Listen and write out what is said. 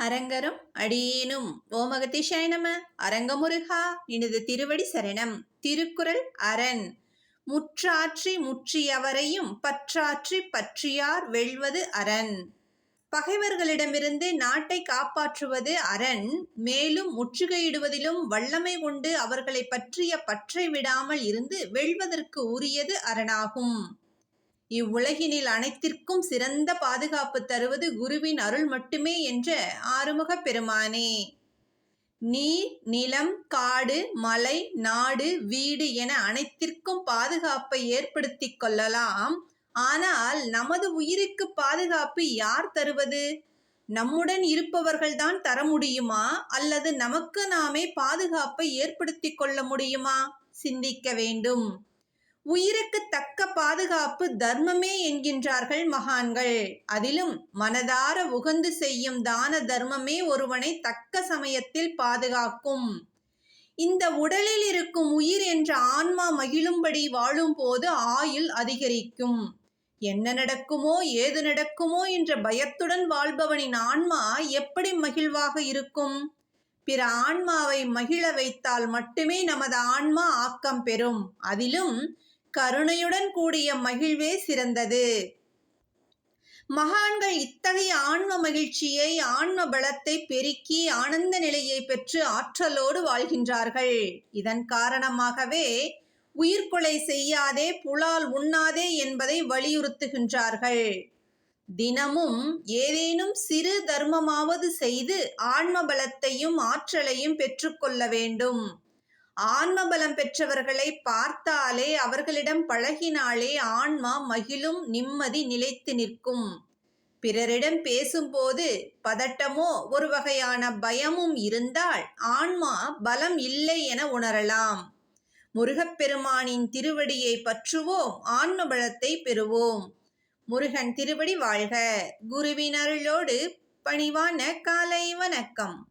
அரங்கரும் அடியேனும். ஓமகதிஷாய நம. அரங்கமுருகா நினது திருவடி சரணம். திருக்குறள் அரண். முற்றாற்றி முற்றியவரையும் பற்றாற்றி பற்றியார் வெல்வது அரண். பகைவர்களிடமிருந்து நாட்டை காப்பாற்றுவது அரண். மேலும் முற்றுகையிடுவதிலும் வல்லமை கொண்டு அவர்களை பற்றிய பற்றை விடாமல் இருந்து வெல்வதற்கு உரியது அரணாகும். இவ்வுலகினில் அனைத்திற்கும் சிறந்த பாதுகாப்பு தருவது குருவின் அருள் மட்டுமே என்ற ஆறுமுகப் பெருமானே. நீர் நிலம் காடு மலை நாடு வீடு என அனைத்திற்கும் பாதுகாப்பை ஏற்படுத்திக் கொள்ளலாம். ஆனால் நமது உயிருக்கு பாதுகாப்பு யார் தருவது? நம்முடன் இருப்பவர்கள்தான் தர முடியுமா? அல்லது நமக்கு நாமே பாதுகாப்பை ஏற்படுத்திக் கொள்ள முடியுமா? சிந்திக்க வேண்டும். உயிருக்கு தக்க பாதுகாப்பு தர்மமே என்கின்றார்கள் மகான்கள். அதிலும் மனதார உகந்து செய்யும் தான தர்மமே ஒருவனை தக்க சமயத்தில் பாதுகாக்கும். இந்த உடலில் இருக்கும் உயிர் என்ற ஆன்மா மகிழும்படி வாழும்போது ஆயுள் அதிகரிக்கும். என்ன நடக்குமோ ஏது நடக்குமோ என்ற பயத்துடன் வாழ்பவனின் ஆன்மா எப்படி மகிழ்வாக இருக்கும்? பிற ஆன்மாவை மகிழ வைத்தால் மட்டுமே நமது ஆன்மா ஆக்கம் பெறும். அதிலும் கருணையுடன் கூடிய மகிழ்வே சிறந்தது. மகான்கள் இத்தகைய ஆன்ம மகிழ்ச்சியை ஆன்ம பலத்தை பெருக்கி ஆனந்த நிலையை பெற்று ஆற்றலோடு வாழ்கின்றார்கள். இதன் காரணமாகவே உயிர்கொலை செய்யாதே புலால் உண்ணாதே என்பதை வலியுறுத்துகின்றார்கள். தினமும் ஏதேனும் சிறு தர்மமாவது செய்து ஆன்ம பலத்தையும் ஆற்றலையும் பெற்றுக்கொள்ள வேண்டும். ஆன்ம பலம் பெற்றவர்களை பார்த்தாலே அவர்களிடம் பழகினாலே ஆன்மா மகிழும் நிம்மதி நிலைத்து நிற்கும். பிறரிடம் பேசும்போது பதட்டமோ ஒரு வகையான பயமும் இருந்தால் ஆன்மா பலம் இல்லை என உணரலாம். முருகப்பெருமானின் திருவடியை பற்றுவோம் ஆன்ம பலத்தை பெறுவோம். முருகன் திருவடி வாழ்க. குருவின் அருளோடு பணிவான காலை வணக்கம்.